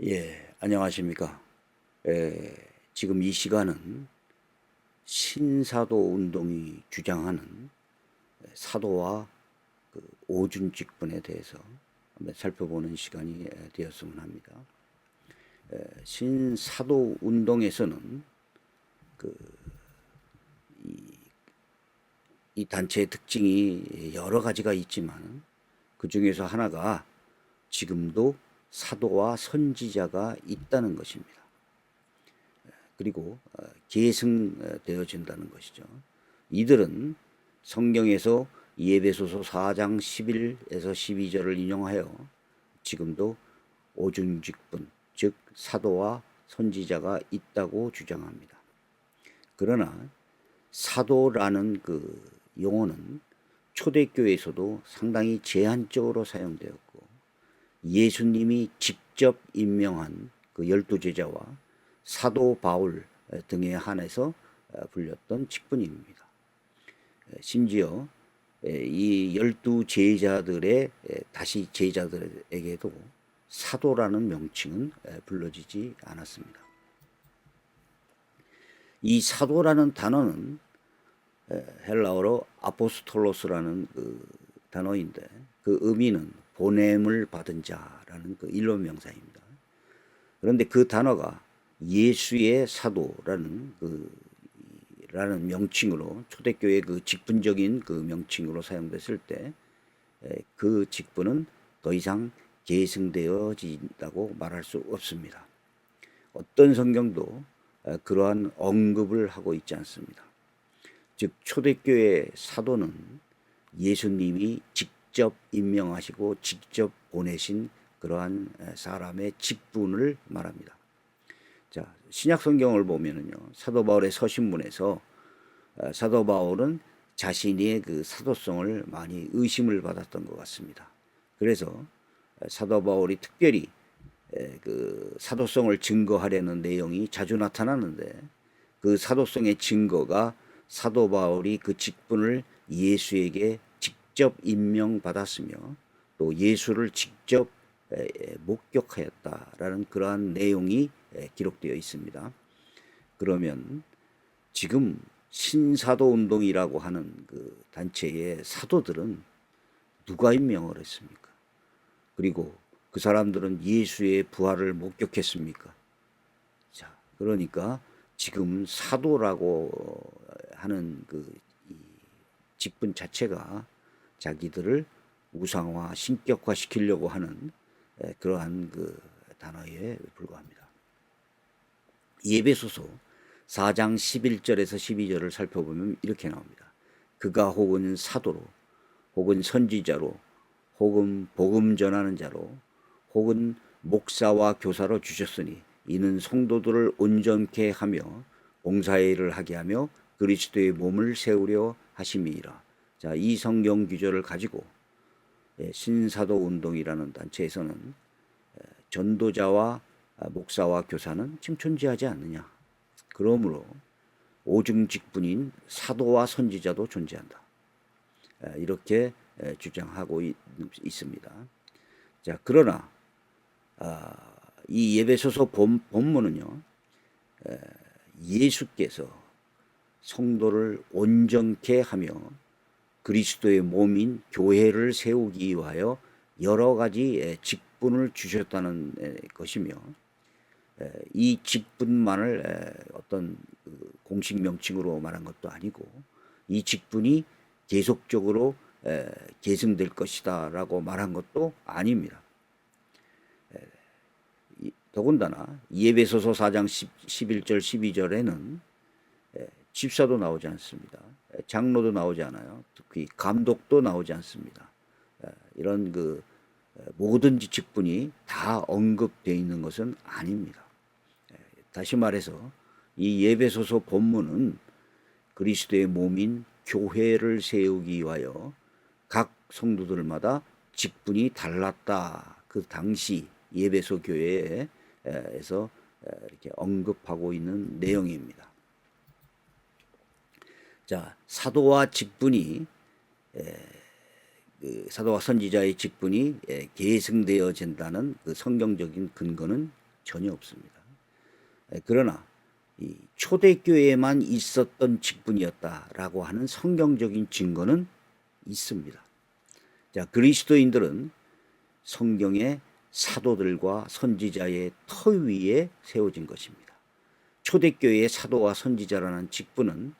예, 안녕하십니까. 에, 지금 이 시간은 신사도 운동이 주장하는 사도와 그 오준 직분에 대해서 한번 살펴보는 시간이 에, 되었으면 합니다. 에, 신사도 운동에서는 그 이, 이 단체의 특징이 여러 가지가 있지만 그 중에서 하나가 지금도 사도와 선지자가 있다는 것입니다. 그리고 어, 계승되어진다는 것이죠. 이들은 성경에서 예배소서 4장 11에서 12절을 인용하여 지금도 오중직분, 즉 사도와 선지자가 있다고 주장합니다. 그러나 사도라는 그 용어는 초대교회에서도 상당히 제한적으로 사용되었고 예수님이 직접 임명한 그 열두 제자와 사도 바울 등에 한해서 불렸던 직분입니다. 심지어 이 열두 제자들의 다시 제자들에게도 사도라는 명칭은 불러지지 않았습니다. 이 사도라는 단어는 헬라어로 아포스톨로스라는 그 단어인데 그 의미는 보냄을 받은 자라는 그 일론 명사입니다. 그런데 그 단어가 예수의 사도라는 그 라는 명칭으로 초대교회 그 직분적인 그 명칭으로 사용됐을 때 그 직분은 더 이상 계승되어진다고 말할 수 없습니다. 어떤 성경도 그러한 언급을 하고 있지 않습니다. 즉 초대교회 사도는 예수님이 직 접 임명하시고 직접 보내신 그러한 사람의 직분을 말합니다. 자, 신약 성경을 보면은요. 사도 바울의 서신문에서 사도 바울은 자신의 그 사도성을 많이 의심을 받았던 것 같습니다. 그래서 사도 바울이 특별히 그 사도성을 증거하려는 내용이 자주 나타나는데 그 사도성의 증거가 사도 바울이 그 직분을 예수에게 직접 임명받았으며 또 예수를 직접 목격하였다라는 그러한 내용이 기록되어 있습니다. 그러면 지금 신사도 운동이라고 하는 그 단체의 사도들은 누가 임명을 했습니까? 그리고 그 사람들은 예수의 부활을 목격했습니까? 자, 그러니까 지금 사도라고 하는 그 직분 자체가 자기들을 우상화, 신격화 시키려고 하는 그러한 그 단어에 불과합니다. 예배소서 4장 11절에서 12절을 살펴보면 이렇게 나옵니다. 그가 혹은 사도로, 혹은 선지자로, 혹은 복음 전하는 자로, 혹은 목사와 교사로 주셨으니 이는 성도들을 온전케 하며 봉사의 일을 하게 하며 그리스도의 몸을 세우려 하심이라. 자, 이 성경 규절을 가지고 예, 신사도 운동이라는 단체에서는 전도자와 아, 목사와 교사는 존재하지 않느냐. 그러므로 오중직분인 사도와 선지자도 존재한다. 이렇게 주장하고 있습니다. 자, 그러나 아, 이 예배소서 본, 본문은요, 예수께서 성도를 온전케 하며 그리스도의 몸인 교회를 세우기 위하여 여러 가지 직분을 주셨다는 것이며 이 직분만을 어떤 그 공식 명칭으로 말한 것도 아니고 이 직분이 계속적으로 계승될 것이다라고 말한 것도 아닙니다. 더군다나 예배소서 4장 11절 12절에는 집사도 나오지 않습니다. 장로도 나오지 않아요. 특히 감독도 나오지 않습니다. 이런 그 모든 직분이 다 언급되어 있는 것은 아닙니다. 다시 말해서 이 예배소서 본문은 그리스도의 몸인 교회를 세우기 위하여 각 성도들마다 직분이 달랐다. 그 당시 예배소 교회에서 이렇게 언급하고 있는 내용입니다. 자, 사도와 직분이 그 사도와 선지자의 직분이 계승되어진다는 그 성경적인 근거는 전혀 없습니다. 에, 그러나 이 초대교회에만 있었던 직분이었다라고 하는 성경적인 증거는 있습니다. 자, 그리스도인들은 성경의 사도들과 선지자의 터 위에 세워진 것입니다. 초대교회의 사도와 선지자라는 직분은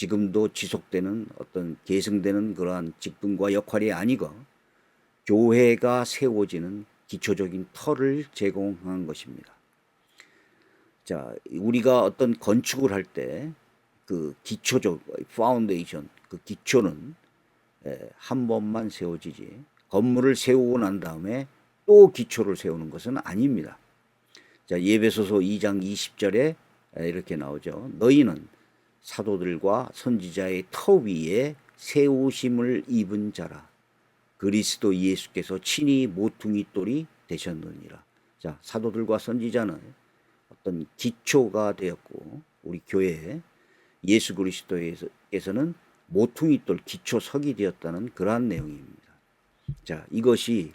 지금도 지속되는 어떤 계승되는 그러한 직분과 역할이 아니고 교회가 세워지는 기초적인 터를 제공한 것입니다. 자, 우리가 어떤 건축을 할 때 그 기초적 파운데이션 그 기초는 에, 한 번만 세워지지 건물을 세우고 난 다음에 또 기초를 세우는 것은 아닙니다. 자, 예배소서 2장 20절에 이렇게 나오죠. 너희는 사도들과 선지자의 터 위에 세우심을 입은 자라. 그리스도 예수께서 친히 모퉁이 돌이 되셨느니라. 자, 사도들과 선지자는 어떤 기초가 되었고 우리 교회에 예수 그리스도에서는 모퉁이 돌 기초석이 되었다는 그러한 내용입니다. 자, 이것이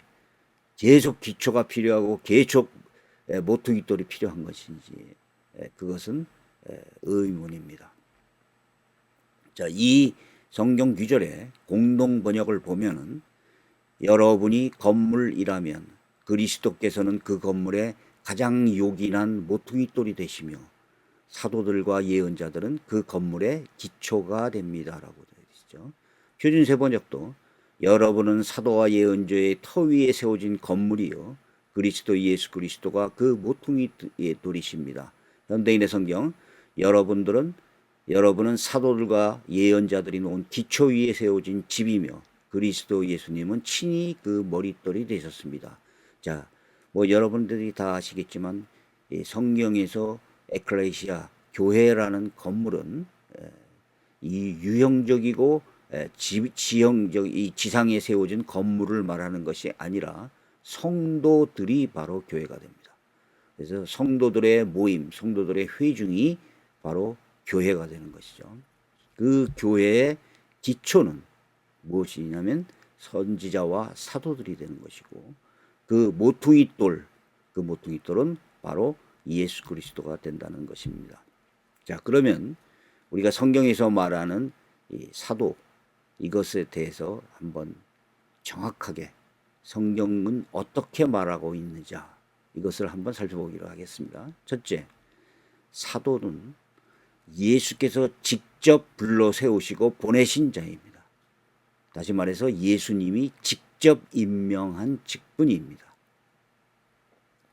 계속 기초가 필요하고 계속 에, 모퉁이 돌이 필요한 것인지 에, 그것은 에, 의문입니다. 자, 이 성경 규절의 공동 번역을 보면은 여러분이 건물이라면 그리스도께서는 그 건물에 가장 요긴한 모퉁이 돌이 되시며 사도들과 예언자들은 그 건물의 기초가 됩니다라고 되어 있죠. 표준 세 번역도 여러분은 사도와 예언자의 터 위에 세워진 건물이요 그리스도 예수 그리스도가 그 모퉁이 돌이십니다. 현대인의 성경 여러분들은 여러분은 사도들과 예언자들이 놓은 기초 위에 세워진 집이며 그리스도 예수님은 친히 그 머릿돌이 되셨습니다. 자, 뭐 여러분들이 다 아시겠지만 성경에서 에클레시아 교회라는 건물은 이 유형적이고 지, 지형적 이 지상에 세워진 건물을 말하는 것이 아니라 성도들이 바로 교회가 됩니다. 그래서 성도들의 모임, 성도들의 회중이 바로 교회가 되는 것이죠. 그 교회의 기초는 무엇이냐면 선지자와 사도들이 되는 것이고 그 모퉁이 돌, 그 모퉁이 돌은 바로 예수 그리스도가 된다는 것입니다. 자, 그러면 우리가 성경에서 말하는 이 사도 이것에 대해서 한번 정확하게 성경은 어떻게 말하고 있는지 이것을 한번 살펴보기로 하겠습니다. 첫째, 사도는 예수께서 직접 불러 세우시고 보내신 자입니다. 다시 말해서 예수님이 직접 임명한 직분입니다.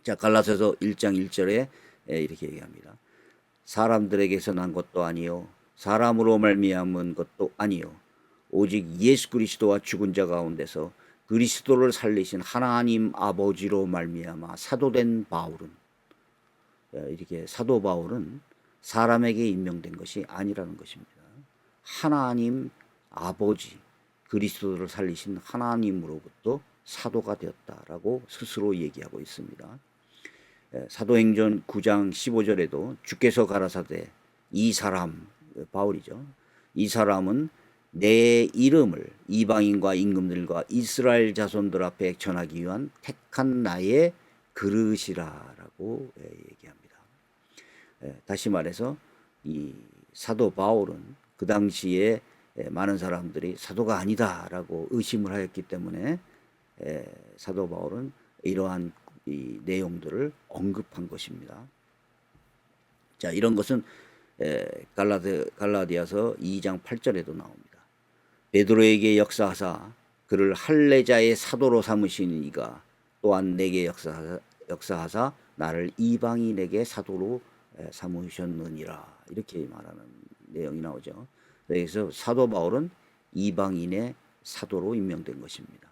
자, 갈라서서 1장 1절에 이렇게 얘기합니다. 사람들에게서 난 것도 아니요 사람으로 말미암은 것도 아니요 오직 예수 그리스도와 죽은 자 가운데서 그리스도를 살리신 하나님 아버지로 말미암아 사도된 바울은 이렇게 사도 바울은 사람에게 임명된 것이 아니라는 것입니다. 하나님 아버지 그리스도를 살리신 하나님으로부터 사도가 되었다라고 스스로 얘기하고 있습니다. 사도행전 9장 15절에도 주께서 가라사대 이 사람 바울이죠. 이 사람은 내 이름을 이방인과 임금들과 이스라엘 자손들 앞에 전하기 위한 택한 나의 그릇이라라고 얘기합니다. 다시 말해서 이 사도 바울은 그 당시에 많은 사람들이 사도가 아니다라고 의심을 하였기 때문에 사도 바울은 이러한 이 내용들을 언급한 것입니다. 자, 이런 것은 갈라디, 갈라디아서 2장 8절에도 나옵니다. 베드로에게 역사하사 그를 할례자의 사도로 삼으신 이가 또한 내게 역사하사, 역사하사 나를 이방인에게 사도로 삼으셨느니라 이렇게 말하는 내용이 나오죠. 그래서 사도 바울은 이방인의 사도로 임명된 것입니다.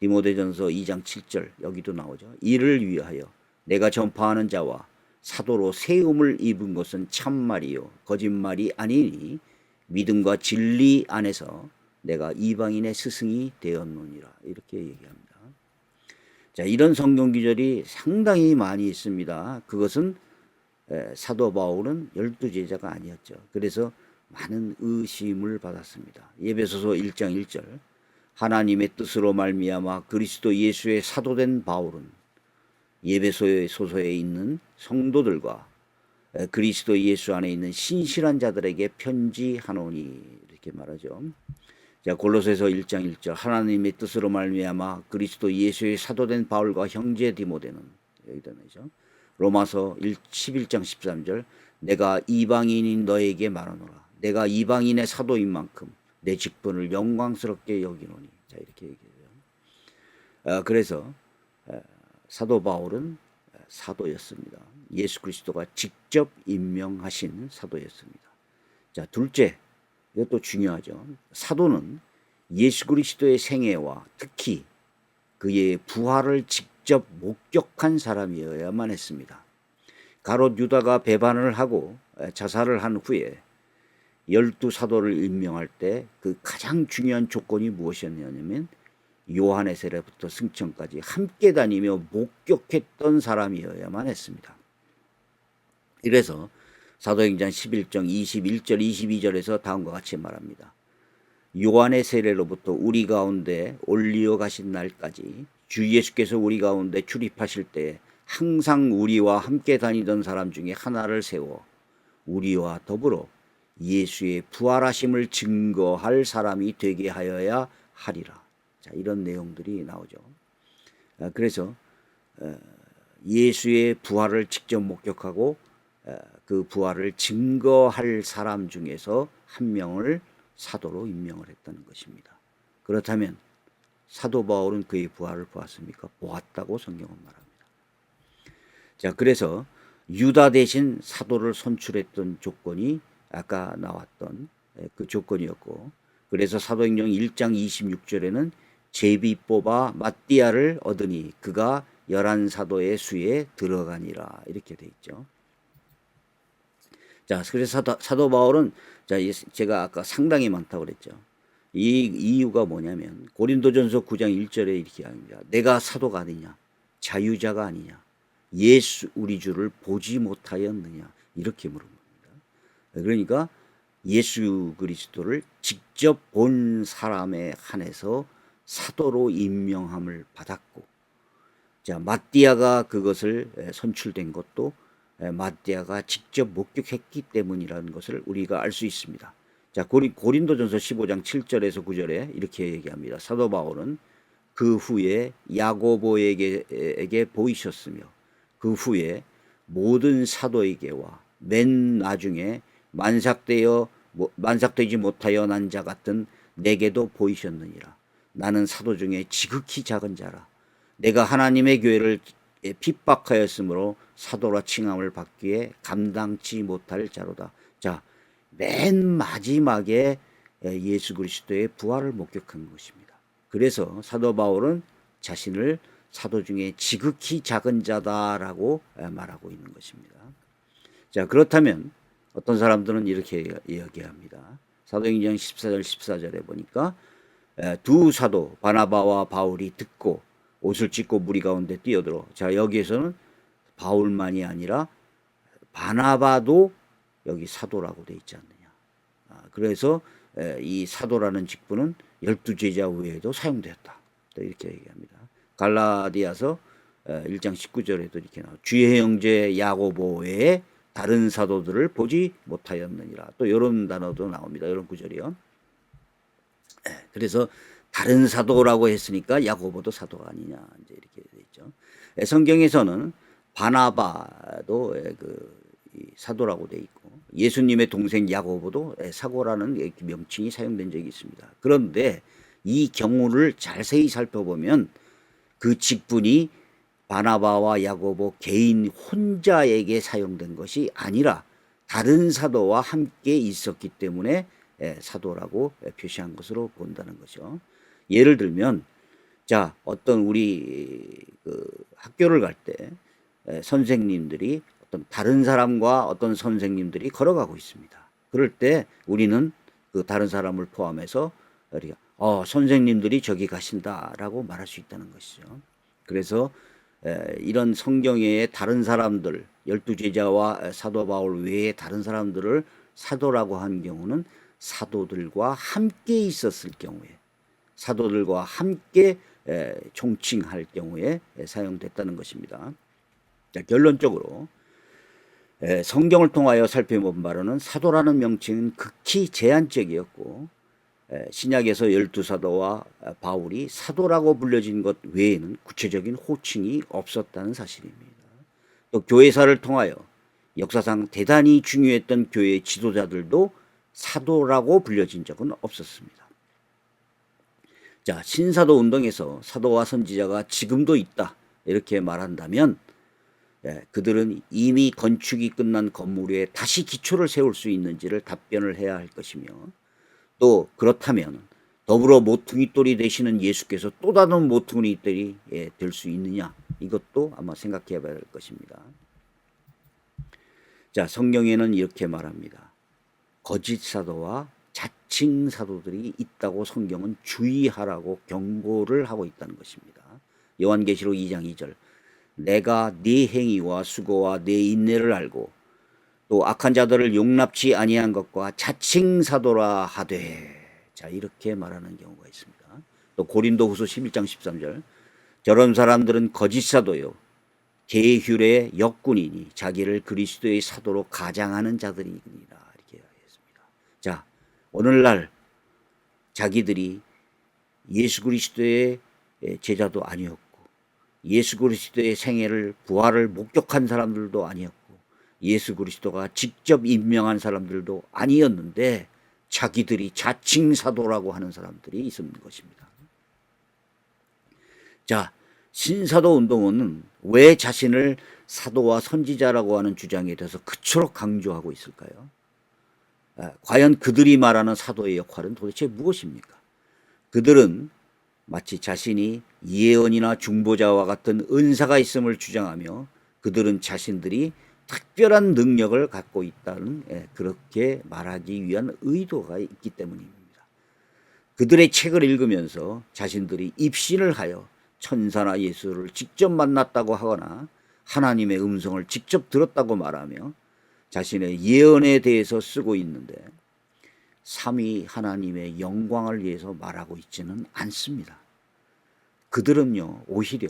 디모데전서 2장 7절 여기도 나오죠. 이를 위하여 내가 전파하는 자와 사도로 세움을 입은 것은 참말이요 거짓말이 아니니 믿음과 진리 안에서 내가 이방인의 스승이 되었노니라 이렇게 얘기합니다. 자 이런 성경 기절이 상당히 많이 있습니다. 그것은 사도 바울은 열두 제자가 아니었죠. 그래서 많은 의심을 받았습니다. 예배소서 1장 1절 하나님의 뜻으로 말미암아 그리스도 예수의 사도된 바울은 예배소에 소소에 있는 성도들과 에, 그리스도 예수 안에 있는 신실한 자들에게 편지하노니 이렇게 말하죠. 자 골로새서 1장 1절 하나님의 뜻으로 말미암아 그리스도 예수의 사도된 바울과 형제 디모데는 여기다 내죠. 로마서 1, 11장 13절 내가 이방인인 너에게 말하노라 내가 이방인의 사도인 만큼 내 직분을 영광스럽게 여기노니 자 이렇게 얘기해요. 아, 그래서 아, 사도 바울은 사도였습니다. 예수 그리스도가 직접 임명하신 사도였습니다. 자 둘째 이것도 중요하죠. 사도는 예수 그리스도의 생애와 특히 그의 부활을 직 접 목격한 사람이어야만 했습니다. 가롯 유다가 배반을 하고 자살을 한 후에 열두 사도를 임명할 때 그 가장 중요한 조건이 무엇이었냐면 요한의 세례부터 승천까지 함께 다니며 목격했던 사람이어야만 했습니다. 이래서 사도행전 11장 21절 22절에서 다음과 같이 말합니다. 요한의 세례로부터 우리 가운데 올리어 가신 날까지 주 예수께서 우리 가운데 출입하실 때 항상 우리와 함께 다니던 사람 중에 하나를 세워 우리와 더불어 예수의 부활하심을 증거할 사람이 되게 하여야 하리라. 자, 이런 내용들이 나오죠. 아, 그래서 어, 예수의 부활을 직접 목격하고 어, 그 부활을 증거할 사람 중에서 한 명을 사도로 임명을 했다는 것입니다. 그렇다면 사도 바울은 그의 부활을 보았습니까? 보았다고 성경은 말합니다. 자, 그래서 유다 대신 사도를 선출했던 조건이 아까 나왔던 그 조건이었고, 그래서 사도행전 1장 26절에는 제비 뽑아 마띠아를 얻으니 그가 열한 사도의 수에 들어가니라 이렇게 돼 있죠. 자, 그래서 사도, 사도 바울은 자, 제가 아까 상당히 많다고 그랬죠. 이 이유가 뭐냐면 고린도전서 9장 1절에 이렇게 합니다. 내가 사도가 아니냐? 자유자가 아니냐? 예수 우리 주를 보지 못하였느냐? 이렇게 물어봅니다. 그러니까 예수 그리스도를 직접 본 사람에 한해서 사도로 임명함을 받았고 자, 마띠아가 그것을 선출된 것도 마띠아가 직접 목격했기 때문이라는 것을 우리가 알 수 있습니다. 자, 고린도전서 15장 7절에서 9절에 이렇게 얘기합니다. 사도 바울은 그 후에 야고보에게 보이셨으며 그 후에 모든 사도에게와 맨 나중에 만삭되어 만삭되지 못하여 난 자 같은 내게도 보이셨느니라. 나는 사도 중에 지극히 작은 자라. 내가 하나님의 교회를 핍박하였으므로 사도라 칭함을 받기에 감당치 못할 자로다. 자, 맨 마지막에 예수 그리스도의 부활을 목격한 것입니다. 그래서 사도 바울은 자신을 사도 중에 지극히 작은 자다라고 말하고 있는 것입니다. 자, 그렇다면 어떤 사람들은 이렇게 이야기합니다. 사도행전 14절 14절에 보니까 두 사도 바나바와 바울이 듣고 옷을 찢고 무리 가운데 뛰어들어. 자, 여기에서는 바울만이 아니라 바나바도 여기 사도라고 돼 있지 않느냐. 아, 그래서 이 사도라는 직분은 열두 제자 외에도 사용되었다. 또 이렇게 얘기합니다. 갈라디아서 1장 19절에도 이렇게 나와 주의 형제 야고보 외에 다른 사도들을 보지 못하였느니라. 또 이런 단어도 나옵니다. 이런 구절이요. 그래서 다른 사도라고 했으니까 야고보도 사도가 아니냐 이제 이렇게 돼 있죠. 성경에서는 바나바도 그 사도라고 돼 있고 예수님의 동생 야고보도 사고라는 명칭이 사용된 적이 있습니다. 그런데 이 경우를 자세히 살펴보면 그 직분이 바나바와 야고보 개인 혼자에게 사용된 것이 아니라 다른 사도와 함께 있었기 때문에 사도라고 표시한 것으로 본다는 거죠. 예를 들면 자 어떤 우리 그 학교를 갈 때 선생님들이 어떤 다른 사람과 어떤 선생님들이 걸어가고 있습니다. 그럴 때 우리는 그 다른 사람을 포함해서 우리가 어 선생님들이 저기 가신다라고 말할 수 있다는 것이죠. 그래서 이런 성경의 다른 사람들 열두 제자와 사도 바울 외에 다른 사람들을 사도라고 한 경우는 사도들과 함께 있었을 경우에 사도들과 함께 총칭할 경우에 사용됐다는 것입니다. 자, 결론적으로 에, 성경을 통하여 살펴본 바로는 사도라는 명칭은 극히 제한적이었고 에, 신약에서 열두 사도와 바울이 사도라고 불려진 것 외에는 구체적인 호칭이 없었다는 사실입니다. 또 교회사를 통하여 역사상 대단히 중요했던 교회 지도자들도 사도라고 불려진 적은 없었습니다. 자, 신사도 운동에서 사도와 선지자가 지금도 있다. 이렇게 말한다면 예, 그들은 이미 건축이 끝난 건물 위에 다시 기초를 세울 수 있는지를 답변을 해야 할 것이며 또 그렇다면 더불어 모퉁이돌이 되시는 예수께서 또 다른 모퉁이돌이 예, 될 수 있느냐 이것도 아마 생각해 봐야 할 것입니다. 자 성경에는 이렇게 말합니다. 거짓 사도와 자칭 사도들이 있다고 성경은 주의하라고 경고를 하고 있다는 것입니다. 요한계시록 2장 2절 내가 네 행위와 수고와 네 인내를 알고 또 악한 자들을 용납치 아니한 것과 자칭 사도라 하되 자 이렇게 말하는 경우가 있습니다. 또 고린도후서 11장 13절 저런 사람들은 거짓 사도요 계휼의 역군이니 자기를 그리스도의 사도로 가장하는 자들이니라 이렇게 하겠습니다. 자 오늘날 자기들이 예수 그리스도의 제자도 아니었고 예수 그리스도의 생애를 부활을 목격한 사람들도 아니었고 예수 그리스도가 직접 임명한 사람들도 아니었는데 자기들이 자칭 사도라고 하는 사람들이 있었는 것입니다. 자, 신사도 운동은 왜 자신을 사도와 선지자라고 하는 주장에 대해서 그토록 강조하고 있을까요? 아, 과연 그들이 말하는 사도의 역할은 도대체 무엇입니까? 그들은 마치 자신이 예언이나 중보자와 같은 은사가 있음을 주장하며 그들은 자신들이 특별한 능력을 갖고 있다는 예, 그렇게 말하기 위한 의도가 있기 때문입니다. 그들의 책을 읽으면서 자신들이 입신을 하여 천사나 예수를 직접 만났다고 하거나 하나님의 음성을 직접 들었다고 말하며 자신의 예언에 대해서 쓰고 있는데 삼위 하나님의 영광을 위해서 말하고 있지는 않습니다. 그들은요 오히려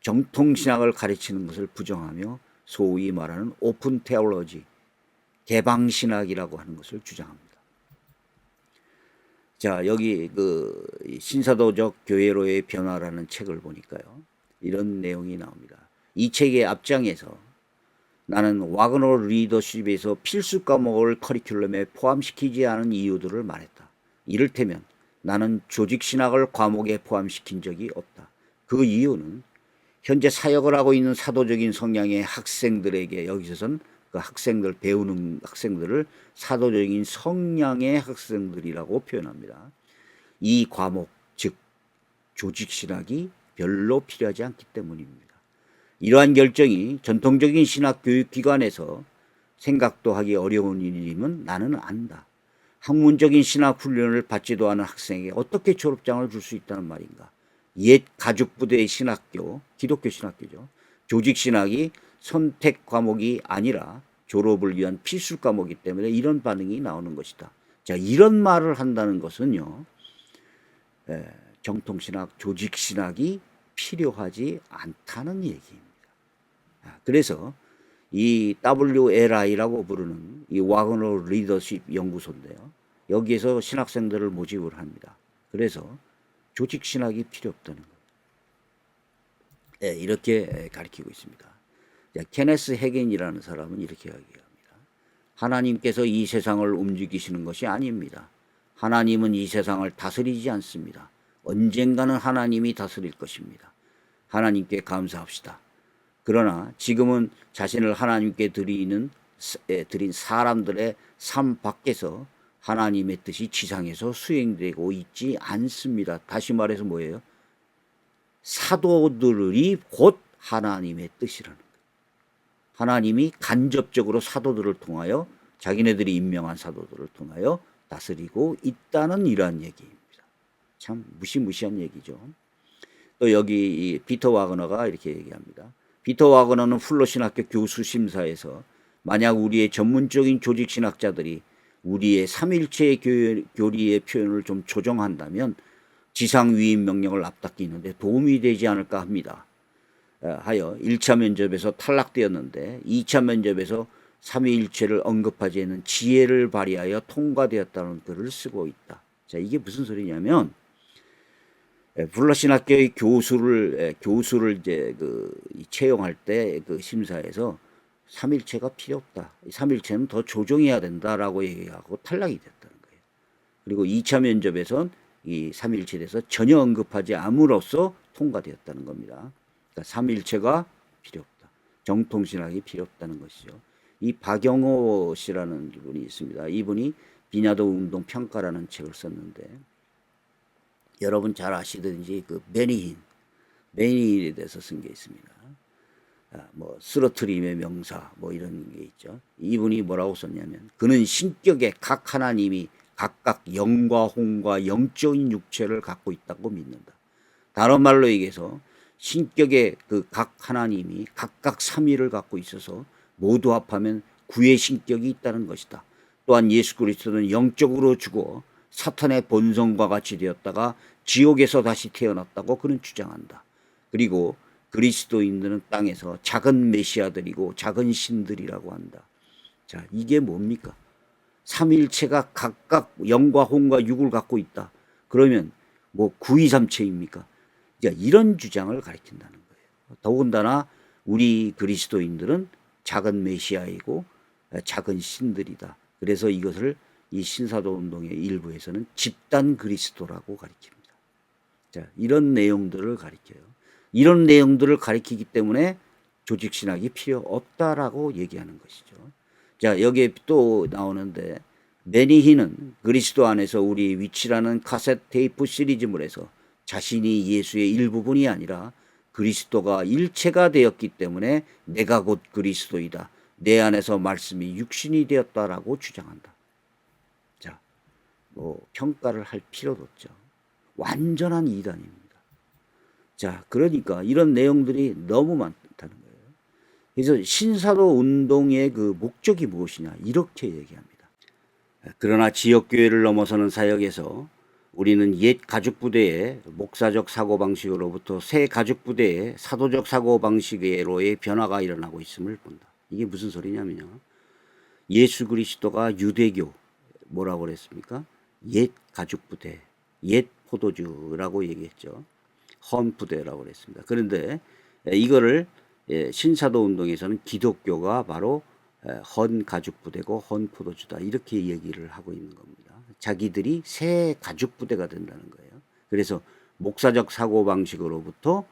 정통신학을 가르치는 것을 부정하며 소위 말하는 오픈 테올로지 개방신학이라고 하는 것을 주장합니다. 자 여기 그 신사도적 교회로의 변화라는 책을 보니까요 이런 내용이 나옵니다. 이 책의 앞장에서 나는 와그너 리더십에서 필수 과목을 커리큘럼에 포함시키지 않은 이유들을 말했다. 이를테면 나는 조직신학을 과목에 포함시킨 적이 없다. 그 이유는 현재 사역을 하고 있는 사도적인 성향의 학생들에게 여기서는 그 학생들 배우는 학생들을 사도적인 성향의 학생들이라고 표현합니다. 이 과목 즉 조직신학이 별로 필요하지 않기 때문입니다. 이러한 결정이 전통적인 신학 교육 기관에서 생각도 하기 어려운 일임은 나는 안다. 학문적인 신학 훈련을 받지도 않은 학생에게 어떻게 졸업장을 줄 수 있다는 말인가? 옛 가죽부대의 신학교, 기독교 신학교죠. 조직 신학이 선택 과목이 아니라 졸업을 위한 필수 과목이기 때문에 이런 반응이 나오는 것이다. 자, 이런 말을 한다는 것은요, 에, 정통신학, 조직신학이 필요하지 않다는 얘기입니다. 아, 그래서 이 WLI라고 부르는 이 와그너 리더십 연구소인데요. 여기에서 신학생들을 모집을 합니다. 그래서 조직 신학이 필요 없다는 거예요. 네, 이렇게 가르치고 있습니다. 자, 케네스 헤겐이라는 사람은 이렇게 이야기합니다. 하나님께서 이 세상을 움직이시는 것이 아닙니다. 하나님은 이 세상을 다스리지 않습니다. 언젠가는 하나님이 다스릴 것입니다. 하나님께 감사합시다. 그러나 지금은 자신을 하나님께 드리는 드린 사람들의 삶 밖에서 하나님의 뜻이 지상에서 수행되고 있지 않습니다. 다시 말해서 뭐예요? 사도들이 곧 하나님의 뜻이라는 거예요. 하나님이 간접적으로 사도들을 통하여 자기네들이 임명한 사도들을 통하여 다스리고 있다는 이러한 얘기입니다. 참 무시무시한 얘기죠. 또 여기 비터 와그너가 이렇게 얘기합니다. 비터 와그너는 플로 신학교 교수 심사에서 만약 우리의 전문적인 조직 신학자들이 우리의 삼일체 교리의 표현을 좀 조정한다면 지상 위임 명령을 앞당기는데 도움이 되지 않을까 합니다. 어, 하여 1차 면접에서 탈락되었는데 2차 면접에서 삼위일체를 언급하지 않는 지혜를 발휘하여 통과되었다는 글을 쓰고 있다. 자, 이게 무슨 소리냐면 에, 블라신학교의 교수를 에, 교수를 이제 그이 채용할 때 그 심사에서 삼일체가 필요 없다. 이 삼일체는 더 조정해야 된다라고 얘기하고 탈락이 됐다는 거예요. 그리고 2차 면접에선 이 삼일체에 대해서 전혀 언급하지 않음으로써 통과되었다는 겁니다. 그러니까 삼일체가 필요 없다. 정통신학이 필요 없다는 것이죠. 이 박영호 씨라는 분이 있습니다. 이분이 비냐도 운동 평가라는 책을 썼는데 여러분 잘 아시든지 그 베니힌, 베니힌에 대해서 쓴 게 있습니다. 아, 뭐 쓰러트림의 명사 뭐 이런 게 있죠. 이분이 뭐라고 썼냐면 그는 신격의 각 하나님이 각각 영과 홍과 영적인 육체를 갖고 있다고 믿는다. 다른 말로 얘기해서 신격의 그 각 하나님이 각각 삼위를 갖고 있어서 모두 합하면 구의 신격이 있다는 것이다. 또한 예수 그리스도는 영적으로 죽어 사탄의 본성과 같이 되었다가 지옥에서 다시 태어났다고 그는 주장한다. 그리고 그리스도인들은 땅에서 작은 메시아들이고 작은 신들이라고 한다. 자, 이게 뭡니까? 삼일체가 각각 영과 홍과 육을 갖고 있다. 그러면 뭐 구이삼체입니까? 이런 주장을 가리킨다는 거예요. 더군다나 우리 그리스도인들은 작은 메시아이고 작은 신들이다. 그래서 이것을 이 신사도 운동의 일부에서는 집단 그리스도라고 가리킵니다. 자, 이런 내용들을 가리켜요. 이런 내용들을 가리키기 때문에 조직 신학이 필요 없다라고 얘기하는 것이죠. 자, 여기에 또 나오는데 메니히는 그리스도 안에서 우리 위치라는 카세트 테이프 시리즈물에서 자신이 예수의 일부분이 아니라 그리스도가 일체가 되었기 때문에 내가 곧 그리스도이다. 내 안에서 말씀이 육신이 되었다라고 주장한다. 자, 뭐 평가를 할 필요도 없죠. 완전한 이단입니다. 자, 그러니까 이런 내용들이 너무 많다는 거예요. 그래서 신사도 운동의 그 목적이 무엇이냐 이렇게 얘기합니다. 그러나 지역교회를 넘어서는 사역에서 우리는 옛 가죽부대의 목사적 사고방식으로부터 새 가죽부대의 사도적 사고방식으로의 변화가 일어나고 있음을 본다. 이게 무슨 소리냐면요. 예수 그리스도가 유대교 뭐라고 그랬습니까? 옛 가죽 부대, 옛 포도주라고 얘기했죠. 헌 부대라고 그랬습니다. 그런데 이거를 예, 신사도 운동에서는 기독교가 바로 헌 가죽 부대고 헌 포도주다 이렇게 얘기를 하고 있는 겁니다. 자기들이 새 가죽 부대가 된다는 거예요. 그래서 목사적 사고 방식으로부터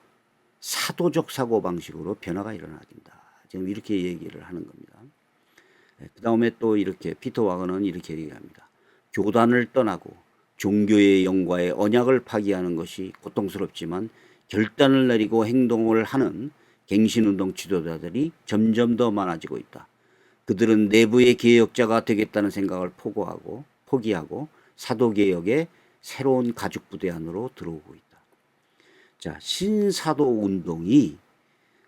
사도적 사고 방식으로 변화가 일어나긴다. 지금 이렇게 얘기를 하는 겁니다. 그 다음에 또 이렇게 피터 와그는 이렇게 얘기합니다. 교단을 떠나고 종교의 영과의 언약을 파기하는 것이 고통스럽지만 결단을 내리고 행동을 하는 갱신운동 지도자들이 점점 더 많아지고 있다. 그들은 내부의 개혁자가 되겠다는 생각을 포고하고 포기하고 사도개혁의 새로운 가죽부대 안으로 들어오고 있다. 자, 신사도 운동이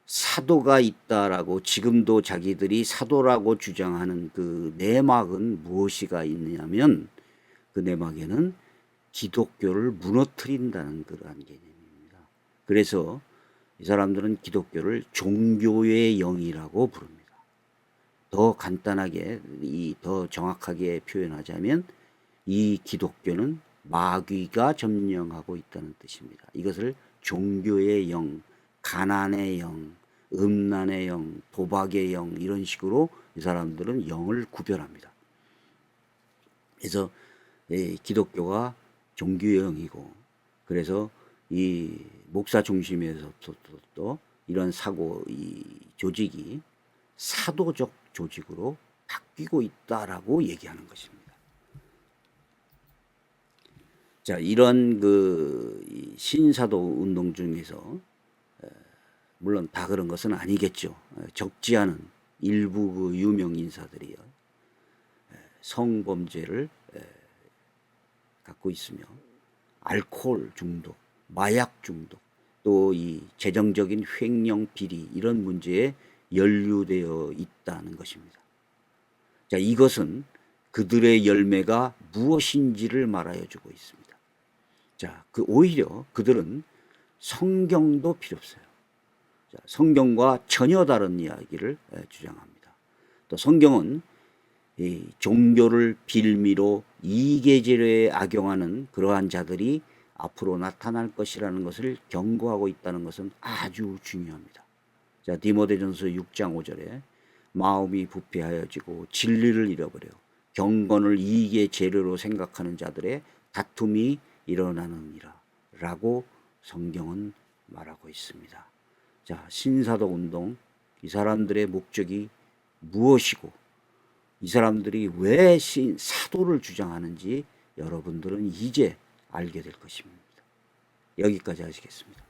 사도가 있다라고 지금도 자기들이 사도라고 주장하는 그 내막은 무엇이가 있냐면 그 내막에는 기독교를 무너뜨린다는 그러한 개념입니다. 그래서 이 사람들은 기독교를 종교의 영이라고 부릅니다. 더 간단하게 이 더 정확하게 표현하자면 이 기독교는 마귀가 점령하고 있다는 뜻입니다. 이것을 종교의 영, 가난의 영, 음란의 영, 도박의 영 이런 식으로 이 사람들은 영을 구별합니다. 그래서 기독교가 종교의 영이고 그래서 이 목사 중심에서도 이런 사고 이 조직이 사도적 조직으로 바뀌고 있다라고 얘기하는 것입니다. 자, 이런 그 신사도 운동 중에서 물론 다 그런 것은 아니겠죠. 적지 않은 일부 그 유명 인사들이요. 성범죄를 갖고 있으며 알코올 중독, 마약 중독, 또 이 재정적인 횡령 비리 이런 문제에 연루되어 있다는 것입니다. 자, 이것은 그들의 열매가 무엇인지를 말하여 주고 있습니다. 자, 그 오히려 그들은 성경도 필요 없어요. 자, 성경과 전혀 다른 이야기를 에, 주장합니다. 또 성경은 이 종교를 빌미로 이계절에 악용하는 그러한 자들이 앞으로 나타날 것이라는 것을 경고하고 있다는 것은 아주 중요합니다. 자, 디모데전서 6장 5절에 마음이 부패하여지고 진리를 잃어버려 경건을 이익의 재료로 생각하는 자들의 다툼이 일어나느니라 라고 성경은 말하고 있습니다. 자, 신사도 운동 이 사람들의 목적이 무엇이고 이 사람들이 왜 신, 사도를 주장하는지 여러분들은 이제 알게 될 것입니다. 여기까지 하시겠습니다.